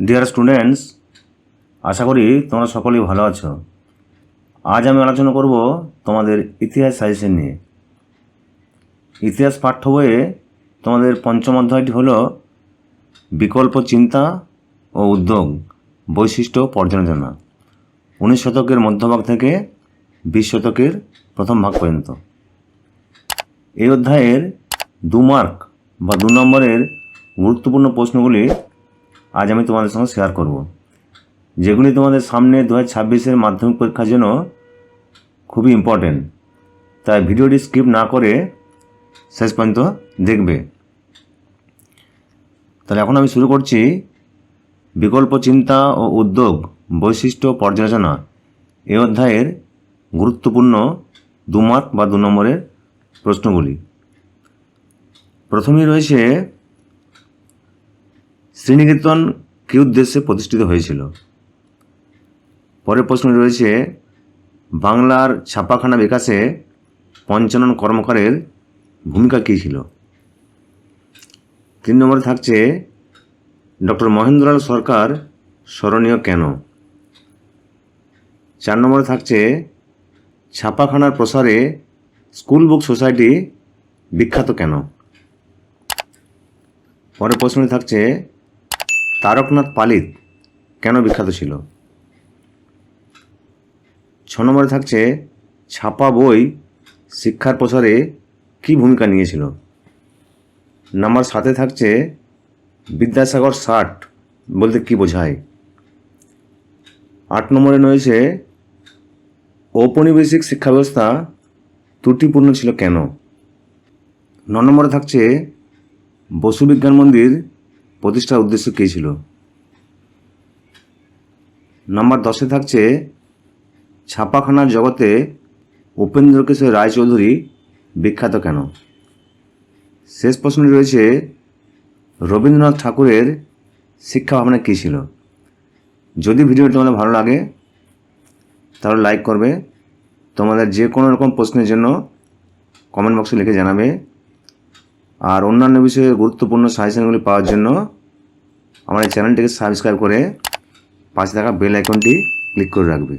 Dear students আশা করি তোমরা সকলেই ভালো আছো। আজ আমি আলোচনা করব তোমাদের ইতিহাস সাজেশন নিয়ে। ইতিহাস পাঠ্য বইয়ে তোমাদের পঞ্চম অধ্যায়টি হলো বিকল্প চিন্তা ও উদ্যোগ, বৈশিষ্ট্য পর্যালোচনা। উনিশ শতকের মধ্যভাগ থেকে বিশ শতকের প্রথম ভাগ পর্যন্ত। এই অধ্যায়ের দু মার্ক বা দু নম্বরের গুরুত্বপূর্ণ প্রশ্নগুলি আজ আমি তোমাদের সঙ্গে শেয়ার করব। যেগুলি তোমাদের সামনে দু হাজার ছাব্বিশের মাধ্যমিক পরীক্ষার জন্য খুবই ইম্পর্টেন্ট তাই ভিডিওটি স্কিপ না করে শেষ পর্যন্ত দেখবে। তাহলে এখন আমি শুরু করছি। বিকল্প চিন্তা ও উদ্যোগ, বৈশিষ্ট্য পর্যালোচনা। এই অধ্যায়ের গুরুত্বপূর্ণ দু বা দু নম্বরের প্রশ্নগুলি। প্রথমেই রয়েছে শ্রীনিকেতন কী উদ্দেশ্যে প্রতিষ্ঠিত হয়েছিল? পরের প্রশ্ন রয়েছে, বাংলার ছাপাখানা বিকাশে পঞ্চানন কর্মকারের ভূমিকা কী ছিল? তিন নম্বরে থাকছে ডক্টর মহেন্দ্রলাল সরকার স্মরণীয় কেন? চার নম্বরে থাকছে, ছাপাখানার প্রসারে স্কুল বুক সোসাইটি বিখ্যাত কেন? পরের প্রশ্নে থাকছে তারকনাথ পালিত কেন বিখ্যাত ছিল? ছ নম্বরে থাকছে ছাপা বই শিক্ষার প্রসারে কী ভূমিকা নিয়েছিল? নাম্বার সাথে থাকছে বিদ্যাসাগর ষাট বলতে কী বোঝায়? আট নম্বরে রয়েছে ঔপনিবেশিক শিক্ষা ব্যবস্থা ত্রুটিপূর্ণ ছিল কেন? ন নম্বরে থাকছে বসু বিজ্ঞান মন্দির প্রতিষ্ঠার উদ্দেশ্য কী ছিল? নাম্বার দশে থাকছে, ছাপাখানার জগতে উপেন্দ্র কিশোর রায়চৌধুরী বিখ্যাত কেন? শেষ প্রশ্নে রয়েছে, রবীন্দ্রনাথ ঠাকুরের শিক্ষা ভাবনা কী ছিল? যদি ভিডিওটি তোমাদের ভালো লাগে, তাহলে লাইক করবে। তোমাদের যে কোনো রকম প্রশ্নের জন্য কমেন্ট বক্সে লিখে জানাবে। আর অন্যান্য বিষয়ে গুরুত্বপূর্ণ সাজেশনগুলি পাওয়ার জন্য আমার এই চ্যানেলটিকে সাবস্ক্রাইব করে পাশে থাকা বেল আইকনটি ক্লিক করে রাখবে।